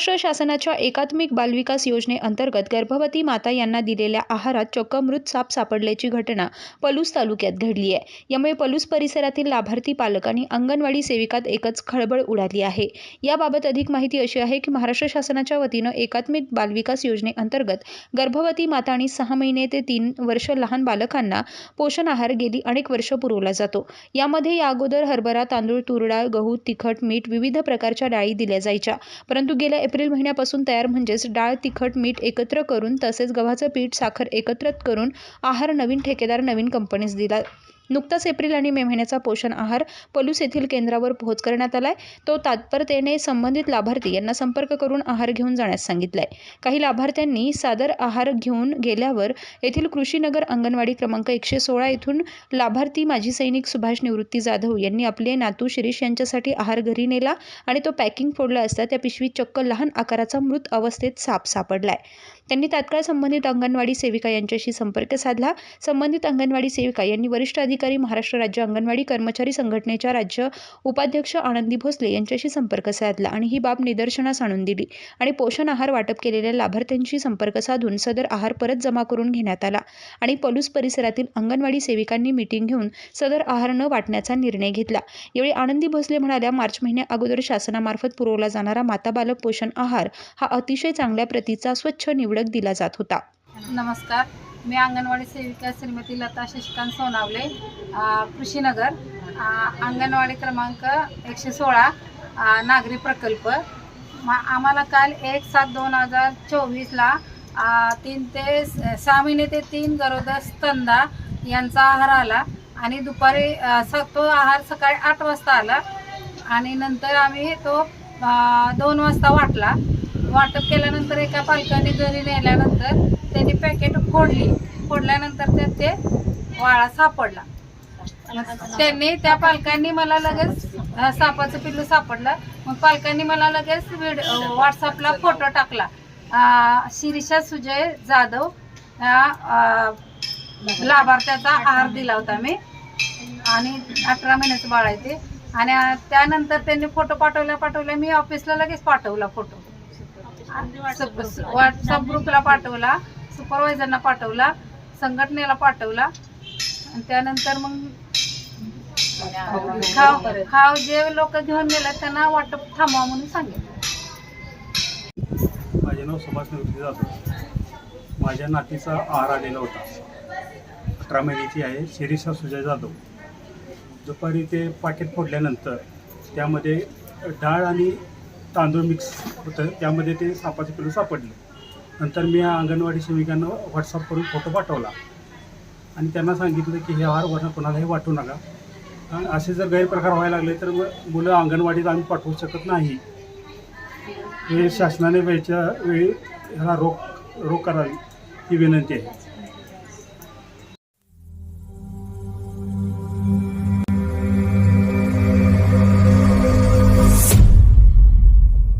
महाराष्ट्र शासनाच्या एकात्मिक बालविकास योजनेअंतर्गत गर्भवती माता यांना दिलेल्या आहारात चक्क मृत साप सापडल्याची घटना पलूस तालुक्यात घडली आहे. यामुळे पलूस परिसरातील लाभार्थी पालक आणि अंगणवाडी सेविकात एकच खळबळ उडाली आहे. याबाबत अधिक माहिती अशी आहे की महाराष्ट्र शासनाच्या वतीनं एकात्मिक बालविकास योजनेअंतर्गत गर्भवती माता आणि सहा महिने ते तीन वर्ष लहान बालकांना पोषण आहार गेली अनेक वर्ष पुरवला जातो. यामध्ये या अगोदर हरभरा तांदूळ तुरडा गहू तिखट मीठ विविध प्रकारच्या डाळी दिल्या जायच्या. परंतु गेल्या एप्रिल महिन्यापासून तयार म्हणजेच डाळ तिखट मीठ एकत्र करून तसेच गव्हाचं पीठ साखर एकत्रित करून आहार नवीन ठेकेदार नवीन कंपनीस दिला नुकताच एप्रिल आणि मे महिन्याचा पोषण आहार पलूस येथील केंद्रावर पोहोच करण्यात आलाय. तो तात्परतेने संबंधित लाभार्थी यांना संपर्क करून आहार घेऊन जाण्यास सांगितलाय. काही लाभार्थ्यांनी सादर आहार घेऊन गेल्यावर येथील कृषीनगर अंगणवाडी क्रमांक एकशे सोळा येथून लाभार्थी माजी सैनिक सुभाष निवृत्ती जाधव यांनी आपले नातू शिरीष यांच्यासाठी आहार घरी नेला आणि तो पॅकिंग फोडला असता त्या पिशवीत चक्क लहान आकाराचा मृत अवस्थेत साप सापडलाय. त्यांनी तात्काळ संबंधित अंगणवाडी सेविका यांच्याशी संपर्क साधला. संबंधित अंगणवाडी सेविका यांनी वरिष्ठ अधिकारी महाराष्ट्र राज्य अंगणवाडी कर्मचारी संघटनेच्या राज्य उपाध्यक्ष आनंदी भोसले यांच्याशी संपर्क साधला आणि ही बाब निदर्शनास आणून दिली आणि पोषण आहार वाटप केलेल्या लाभार्थ्यांशी संपर्क साधून सदर आहार परत जमा करून घेण्यात आला आणि पलूस परिसरातील अंगणवाडी सेविकांनी मिटिंग घेऊन सदर आहार न वाटण्याचा निर्णय घेतला. यावेळी आनंदी भोसले म्हणाल्या मार्च महिन्या अगोदर शासनामार्फत पुरवला जाणारा माता बालक पोषण आहार हा अतिशय चांगल्या प्रतीचा स्वच्छ निवडक दिला जात होता. नमस्कार. मी अंगणवाडी सेविका श्रीमती लता शशिकांत सोनावले कृषीनगर अंगणवाडी क्रमांक एकशे सोळा नागरी प्रकल्प. आम्हाला काल एक सात दोन हजार चोवीसला तीन ते सहा महिने ते तीन गरोदर स्तंदा यांचा आहार आला आणि दुपारी स तो आहार सकाळी आठ वाजता आला आणि नंतर आम्ही तो दोन वाजता वाटला. वाटप केल्यानंतर एका पालकाने घरी नेल्यानंतर त्यांनी पॅकेट फोडली. फोडल्यानंतर त्यात ते वाळा सापडला. त्यांनी त्या पालकांनी मला लगेच सापाचं पिल्लू सापडलं. मग पालकांनी मला लगेच व्हिडिओ व्हॉट्सअपला फोटो टाकला. शिरीषा सुजय जाधव या लाभार्थ्याचा आहार दिला होता मी. आणि अठरा महिन्याचं बाळ आहे ते. आणि त्यानंतर त्यांनी फोटो पाठवल्या पाठवल्या मी ऑफिसला लगेच पाठवला फोटो व्हॉट्सअप ग्रुपला पाठवला सुपरवायझरना पाठवला संघटनेला पाठवला. आणि त्यानंतर मग खाव खाव जे लोक घेऊन गेले त्यांना वाटप थांबवा म्हणून सांगितलं. माझे नाव सुभाष निवृत्ती जाधव. माझ्या नातीचा आहार आलेला होता. अठरा महिन्याची आहे. शिरीषा सुजय जाधव. दुपारी ते पाकिट फोडल्यानंतर त्यामध्ये डाळ आणि तांदूळ मिक्स होतं. त्यामध्ये ते सापाचे पिलू सापडले. नंतर मी या अंगणवाडी सेविकांना व्हॉट्सअप करून फोटो पाठवला. आणि त्यांना सांगितलं की हे आहार वर्ण कोणालाही वाटू नका. आणि असे जर गैरप्रकार व्हायला लागले तर मग मुलं अंगणवाडीत आम्ही पाठवू शकत नाही. हे शासनाने वेळच्या वेळी ह्याला रोख रोख करावी ही विनंती आहे.